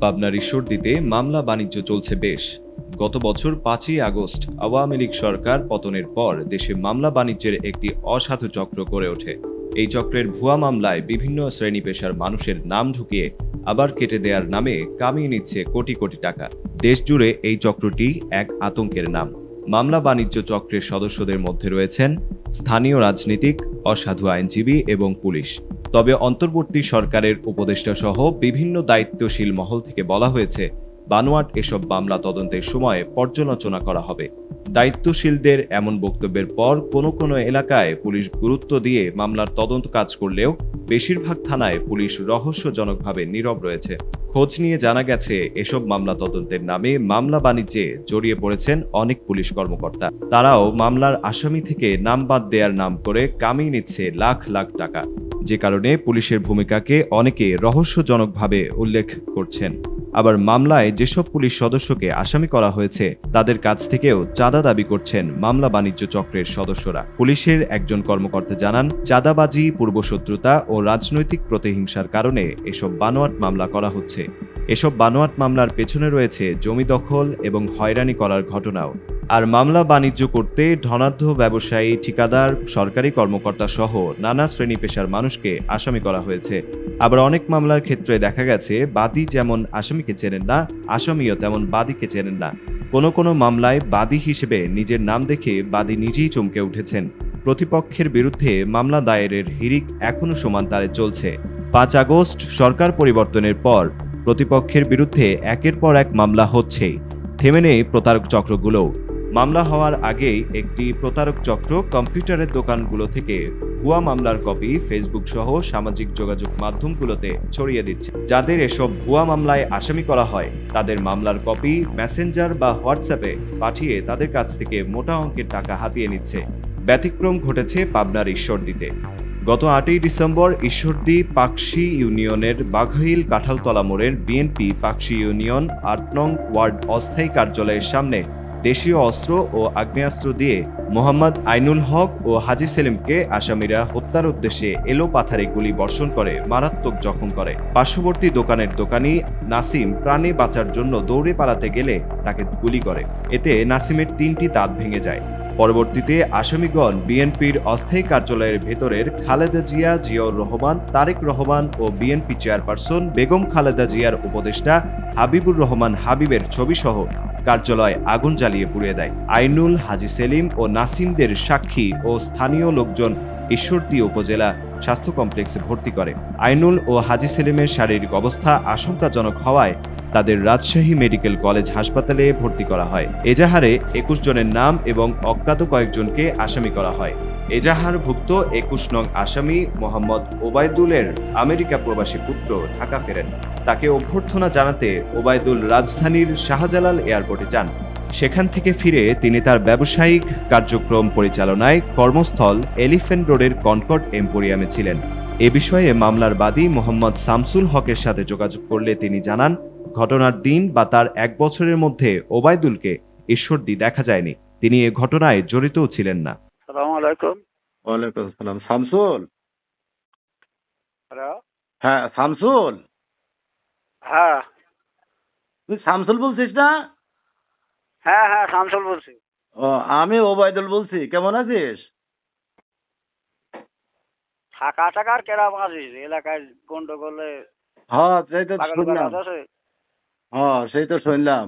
পাবনার ঈশ্বরদীতে মামলা বাণিজ্য চলছে বেশ। গত বছর পাঁচই আগস্ট আওয়ামী লীগ সরকার পতনের পর দেশে মামলা বাণিজ্যের একটি অসাধু চক্র গড়ে ওঠে। এই চক্রের ভুয়া মামলায় বিভিন্ন শ্রেণি পেশার মানুষের নাম ঢুকিয়ে আবার কেটে দেওয়ার নামে কামিয়ে নিচ্ছে কোটি কোটি টাকা। দেশ জুড়ে এই চক্রটি এক আতঙ্কের নাম। মামলা বাণিজ্য চক্রের সদস্যদের মধ্যে রয়েছেন স্থানীয় রাজনীতিক অসাধু আইনজীবী এবং পুলিশ। তবে অন্তর্বর্তী সরকারের উপদেষ্টা সহ বিভিন্ন দায়িত্বশীল মহল থেকে বলা হয়েছে বানোয়াট এসব মামলা তদন্তের সময় পর্যালোচনা করা হবে। দায়িত্বশীলদের এমন বক্তব্যের পর কোনো কোনো এলাকায় পুলিশ গুরুত্ব দিয়ে মামলার তদন্ত কাজ করলেও বেশিরভাগ থানায় পুলিশ রহস্যজনকভাবে নীরব রয়েছে। খোঁজ নিয়ে জানা গেছে, এসব মামলা তদন্তের নামে মামলা বাণিজ্যে জড়িয়ে পড়েছেন অনেক পুলিশ কর্মকর্তা। তারাও মামলার আসামি থেকে নাম বাদ দেওয়ার নাম করে কামিয়ে নিচ্ছে লাখ লাখ টাকা। যে কারণে পুলিশের ভূমিকাকে অনেকে রহস্যজনকভাবে উল্লেখ করছেন। আবার মামলায় যেসব পুলিশ সদস্যকে আসামি করা হয়েছে, তাদের কাছ থেকেও চাঁদা দাবি করছেন মামলা বাণিজ্য চক্রের সদস্যরা। পুলিশের একজন কর্মকর্তা জানান, চাঁদাবাজি, পূর্বশত্রুতা ও রাজনৈতিক প্রতিহিংসার কারণে এসব বানোয়াট মামলা করা হচ্ছে। এসব বানোয়াট মামলার পেছনে রয়েছে জমি দখল এবং হয়রানি করার ঘটনাও। আর মামলা বাণিজ্য করতে ধনাঢ্য ব্যবসায়ী ঠিকাদার, সরকারি কর্মকর্তা সহ নানা শ্রেণি পেশার মানুষকে আসামি করা হয়েছে। আবার অনেক মামলার ক্ষেত্রে দেখা গেছে, বাদী যেমন আসামিকে চেনেন না, আসামিও তেমন বাদীকে চেনেন না। কোনো কোনো মামলায় বাদী হিসেবে নিজের নাম দেখে বাদী নিজেই চমকে উঠেছেন। প্রতিপক্ষের বিরুদ্ধে মামলা দায়েরের হিরিক এখনও সমান তালে চলছে। পাঁচ আগস্ট সরকার পরিবর্তনের পর প্রতিপক্ষের বিরুদ্ধে একের পর এক মামলা হচ্ছেই। থেমে নেই প্রতারক চক্রগুলোও। মামলা হওয়ার আগেই একটি প্রতারক চক্র কম্পিউটারের দোকানগুলো থেকে ভুয়া মামলার কপি ফেসবুক সহ সামাজিক যোগাযোগ মাধ্যমগুলোতে ছড়িয়ে দিচ্ছে। যাদের এসব ভুয়া মামলায় আসামি করা হয়, তাদের মামলার কপি, মেসেঞ্জার বা হোয়াটসঅ্যাপে পাঠিয়ে তাদের কাছ থেকে মোটা অঙ্কের টাকা হাতিয়ে নিচ্ছে। ব্যতিক্রম ঘটেছে পাবনার ঈশ্বরদীতে। গত আটই ডিসেম্বর ঈশ্বরদী পাকশি ইউনিয়নের বাঘাইল কাঁঠালতলা মোড়ের বিএনপি পাকশি ইউনিয়ন আট নং ওয়ার্ড অস্থায়ী কার্যালয়ের সামনে দেশীয় অস্ত্র ও আগ্নেয়াস্ত্র দিয়ে মোহাম্মদ আইনুল হক ও হাজি সেলিমকে আসামিরা হত্যার উদ্দেশ্যে এলো পাথারে গুলি বর্ষণ করে, মারাত্মক জখম করে। পার্শ্ববর্তী দোকানের দোকানি নাসিম প্রাণে বাঁচার জন্য দৌড়ে পালাতে গেলে তাকে গুলি করে। এতে নাসিমের তিনটি দাঁত ভেঙে যায়। পরবর্তীতে আসামিগণ বিএনপির অস্থায়ী কার্যালয়ের ভেতরের খালেদা জিয়া, জিয়াউর রহমান, তারেক রহমান ও বিএনপি চেয়ারপারসন বেগম খালেদা জিয়ার উপদেষ্টা হাবিবুর রহমান হাবিবের ছবিসহ কার্যালয় আগুন জ্বালিয়ে পুড়িয়ে দেয়। আইনুল, হাজি সেলিম ও নাসিমদের সাক্ষী ও স্থানীয় লোকজন ঈশ্বরদী উপজেলা স্বাস্থ্য কমপ্লেক্সে ভর্তি করে। আইনুল ও হাজি সেলিমের শারীরিক অবস্থা আশঙ্কাজনক হওয়ায় তাদের রাজশাহী মেডিকেল কলেজ হাসপাতালে ভর্তি করা হয়। এজাহারে একুশ জনের নাম এবং অজ্ঞাত কয়েকজনকে আসামি করা হয়। এজাহারভুক্ত একুশ নং আসামি মোহাম্মদ ওবায়দুলের আমেরিকা প্রবাসী পুত্র ঢাকা ফেরেন। তাকে অভ্যর্থনা জানাতে ওবায়দুল রাজধানীর শাহজালাল এয়ারপোর্টে যান। সেখান থেকে ফিরে তিনি তার ব্যবসায়িক কার্যক্রম পরিচালনায় কর্মস্থল এলিফেন্ট রোডের কনকর্ড এম্পোরিয়ামে ছিলেন। এ বিষয়ে মামলার বাদী মোহাম্মদ শামসুল হকের সাথে যোগাযোগ করলে তিনি জানান ঘটনার দিন বা তার এক বছরের মধ্যে ওবায়দুলকে ঈশ্বরদী দেখা যায়নি। তিনি এ ঘটনায় জড়িতও ছিলেন না। ওয়ালাইকুম আসসালাম। শামসুল? হ্যাঁ শামসুল? হ্যাঁ। তুই শামসুল বলছিস না? হ্যাঁ হ্যাঁ শামসুল বলছি। ও আমি ওবায়দুল বলছি। কেমন আছিস? থাকা টাকার কেরাম আছিস? এলাকায় গন্ডগোলে হ্যাঁ সেই তো শুনলাম। হ্যাঁ সেই তো শুনলাম।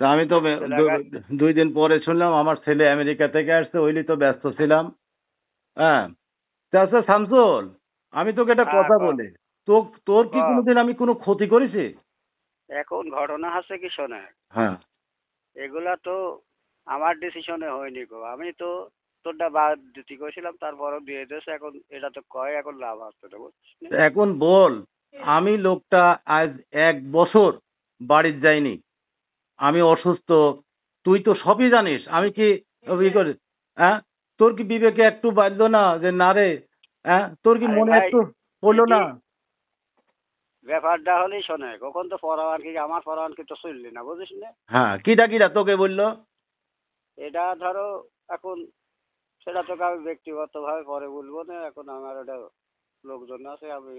তা আমি তো দুই দিন পরে শুনলাম আমার ছেলে আমেরিকা থেকে আসছে ওইলি তো ব্যস্ত ছিলাম। হ্যাঁ তা আচ্ছা শামসুল আমি তোকে একটা হ্যাঁ, কথা বল। তো তোর কি কোনোদিন আমি কোনো ক্ষতি করেছি? এখন ঘটনা আছে কি শোনে হ্যাঁ। এগুলা তো আমার ডিসিশনে হয়নি গো। আমি তো তোরটা বাদ দিতে কইছিলাম তারপরও দিয়ে দিয়েছে এখন এটা তো কয় এখন লাভ আসছে না? এখন বল আমি লোকটা আজ এক বছর বাড়ির যাইনি। আমি অসুস্থ। তুই তো সবই জানিস। আমি কি হ্যাঁ? তোর কি বিবেকে একটু বাজলো না যে না রে? হ্যাঁ? তোর কি মনে একটু পড়ল না? ব্যাপারটা হলেই শোনে। কখন তো কি আমার কি তো চললি না বুঝিস না? হ্যাঁ কিটা কিটা তোকে বলল? এটা ধরো এখন সেটা তোকে আমি ব্যক্তিগতভাবে পরে বলব না। এখন আমার ওটা লোকজন আছে আমি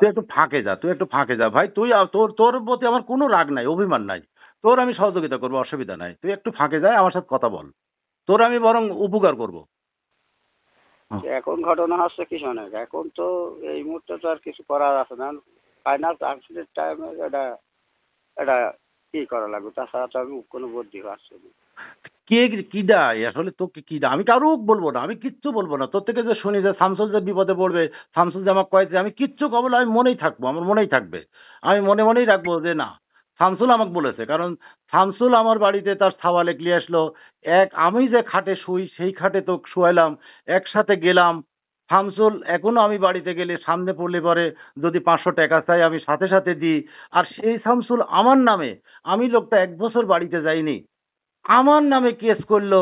তুই একটু ফাঁকে যা তুই একটু ফাঁকে যা। ভাই তুই তোর তোর প্রতি আমার কোনো রাগ নাই অভিমান নাই। তোর আমি সহযোগিতা করব অসুবিধা নাই। তুই একটু ফাঁকে যায় আমার সাথে কথা বল। তোর আমি বরং উপকার করব। এখন ঘটনা হচ্ছে কি শোনে এখন তো এই মুহূর্তে তো আর কিছু করার আছে না। ফাইনাল ট্রান্সলেট টাইমে এটা এটা কি করা লাগবে? তাছাড়া তো আমি কোনো বুদ্ধি পাচ্ছি না। কে কিডা আসলে তোকে কিডা আমি কারও বলব না, আমি কিচ্ছু বলব না। তোর থেকে যে শুনি যে শামসুল যে বিপদে পড়বে, শামসুল যে আমাকে কয়েছে, আমি কিচ্ছু কবল আমি মনেই থাকব, আমার মনেই থাকবে। আমি মনে মনেই রাখব যে না, শামসুল আমাকে বলেছে, কারণ শামসুল আমার বাড়িতে তার সাওয়ালে নিয়ে আসলো, এক আমি যে খাটে শুই, সেই খাটে তো শুয়াইলাম, একসাথে গেলাম। শামসুল, এখনও আমি বাড়িতে গেলে সামনে পড়লে পরে যদি পাঁচশো টাকা চাই, আমি সাথে সাথে দিই। আর সেই শামসুল আমার নামে, আমি লোকটা এক বছর বাড়িতে যাইনি। আমার নামে কেস করল।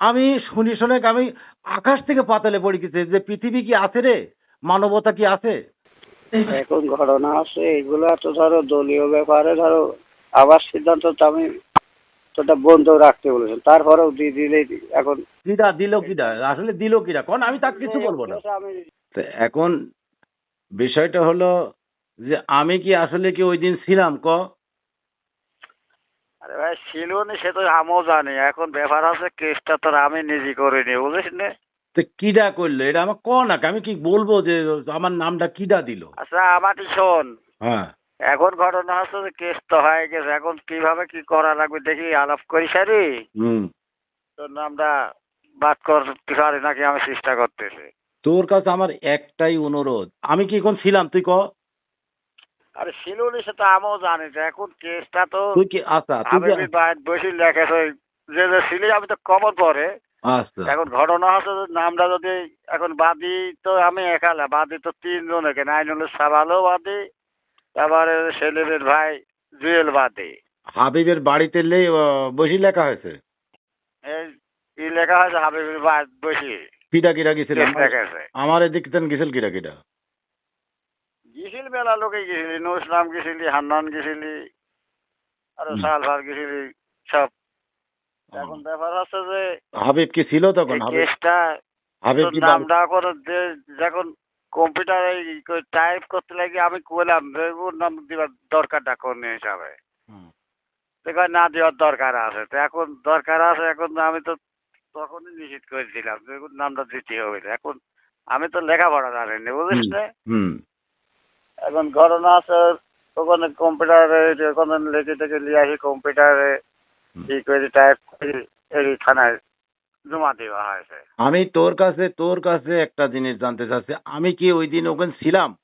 আমি শুনি শুনে আমি আকাশ থেকে পাতালে পড়ে গেছে যে পৃথিবী কি আছে রে? মানবতা কি আছে? এখন ঘটনা হচ্ছে এগুলো তো ধরো দলীয় ব্যাপারে ধরো আবার সিদ্ধান্ত তো আমি তো ওটা বন্ধ রাখতে বলেছেন। তারপরেও দিয়ে দিলেই এখন কিরা দিল কিরা আসলে দিল কিরা কোন আমি তাকে কিছু বলব না। তো এখন বিষয়টা হলো যে আমি কি আসলে কি ওই দিন ছিলাম ক? আরে ভাই ছিল নি সে তো আমিও জানি এখন ব্যাপার হচ্ছে কেসটা তো আমি নিজে করিনি বুঝিস না। তো কিডা করল? এটা আমার না আমি কি বলব যে আমার নামটা কিডা দিল? আচ্ছা আমাকে শোন। হ্যাঁ। এখন ঘটনা হচ্ছে যে কেস তো হয়ে গেছে এখন কীভাবে কি করা লাগবে দেখি আলাপ করি সারি? হুম। তোর নামটা বাদ করতে পারি নাকি আমি চেষ্টা করতেছি? তোর কাছে আমার একটাই অনুরোধ আমি কি এখন ছিলাম তুই ক? আরে ছিল নি সে তো আমিও জানি যে এখন কেসটা তো তুই কি আচ্ছা তুই আমি কি বাইরে বসে লেখেছে যে যে ছিলি আমি তো কমন পরে আচ্ছা। এখন ঘটনা হচ্ছে যে নামটা যদি এখন বাদি তো আমি একালা বাদি তো তিনজন এখানে আইনুল সাবালও বাদি তারপরে সেলিমের ভাই জুয়েল বাদি। হাবিবের বাড়িতে লে বসি লেখা হয়েছে? এই ই লেখা হয়েছে হাবিবের বাদ বসি কিরা কিরা গেছিল? কেস লেখেছে আমার এদিক তেন গেছিল কিরা কিরা গেছিল মেলা লোকে গেছিলি নুর ইসলাম গেছিলি হান্নান গেছিলি আরও হুম। সালফার গেছিলি সব। এখন ব্যাপার হচ্ছে যে হাবিব কি ছিল তখন? হাবিব কেসটা হাবিব কি নামটা করে যে যখন কম্পিউটারে টাইপ করতে লাগি আমি কইলাম ওর নাম দিবার কোন হিসাবে? হুম। তো কয় না দেওয়ার দরকার আছে। তো এখন দরকার আছে এখন আমি তো তখনই নিশ্চিত করে দিলাম নামটা দিতে হবে। এখন আমি তো লেখাপড়া জানি বুঝিস হুম। না? হুম। এখন ঘটনা আছে ওখানে কম্পিউটারে ওখানে লেখে টেখে নিয়ে আসি কম্পিউটারে। ই করে টাইপ করে এই থানায় জমা দেওয়া হয়েছে। আমি তোর কাছে তোর কাছে একটা জিনিস জানতে চাচ্ছি। আমি কি ওই দিন ওখানে ছিলাম?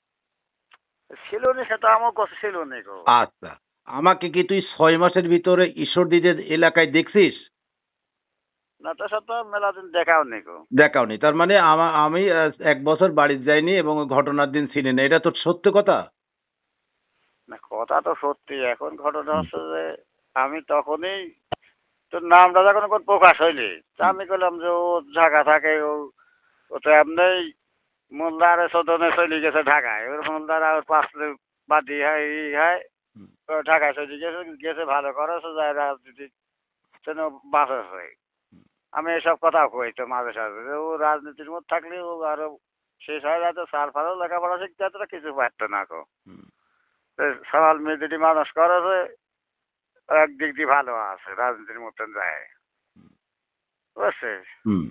ছিল নি সেটা আমার কাছে ছিল নি গো। আচ্ছা। আমাকে কি তুই ছয় মাসের ভিতরে ঈশ্বরদীদের এলাকায় দেখছিস? না তো সব তো মেলা দিন দেখাও নি তার মানে আমা- এক বছর বাড়ি যাইনি এবং ঘটনার দিন ছিলি না। এটা তোর সত্য কথা? না কথা তো সত্যি। এখন ঘটনা হচ্ছে যে আমি তখনই তোর নামটা যখন কোন প্রকাশ হইলি তা আমি করলাম যে ও ঢাকা থাকে ও ও তো এমনি মোল্লার সদনে চলে গেছে ঢাকায়। ওর মোল্লার আর পাঁচলে বাদি হয় ই হয় ঢাকায় চলে গেছে গেছে ভালো করেছে যায় রাজনীতি যেন হয়। আমি এসব কথা কই তো মাঝে সাঝে। যে ও রাজনীতির মধ্যে থাকলে ও আরও শেষ হয়ে যাতে সার ফারও লেখাপড়া শিখতে তো কিছু পারতো না কো সবাই মেয়েদের মানুষ করেছে একদিক দিয়ে ভালো আছে রাজনীতির মতন যায়। বুঝছিস? হুম।